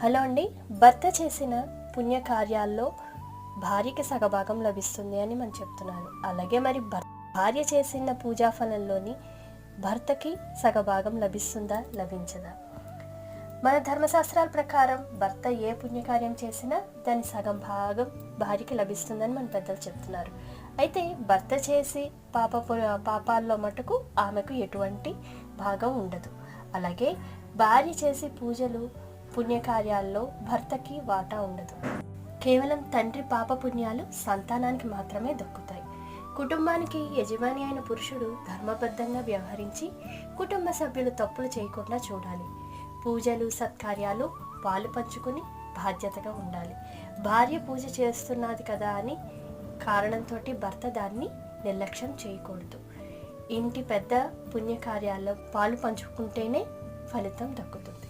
Hello అండి. భర్త చేసిన పుణ్యకార్యాల్లో భార్యకి సగభాగం లభిస్తుంది అని మనం చెప్తున్నారు అలాగే మరి భార్య చేసిన పూజా ఫలంలోని భర్తకి సగభాగం లభిస్తుందా లభించదా? మన ధర్మశాస్త్రాల ప్రకారం భర్త ఏ పుణ్యకార్యం చేసినా దాని సగం భాగం భార్యకి లభిస్తుందని మన పెద్దలు చెప్తున్నారు. అయితే భర్త చేసి పాప పాపాల్లో మటుకు ఆమెకు ఎటువంటి భాగం ఉండదు. అలాగే భార్య చేసి పూజలు పుణ్యకార్యాల్లో భర్తకి వాటా ఉండదు. కేవలం తండ్రి పాప పుణ్యాలు సంతానానికి మాత్రమే దక్కుతాయి. కుటుంబానికి యజమాని అయిన పురుషుడు ధర్మబద్ధంగా వ్యవహరించి కుటుంబ సభ్యులు తప్పులు చేయకుండా చూడాలి. పూజలు సత్కార్యాలు పాలు పంచుకుని బాధ్యతగా ఉండాలి. భార్య పూజ చేస్తున్నది కదా అని కారణంతో భర్త దాన్ని నిర్లక్ష్యం చేయకూడదు. ఇంటి పెద్ద పుణ్యకార్యాల్లో పాలు పంచుకుంటేనే ఫలితం దక్కుతుంది.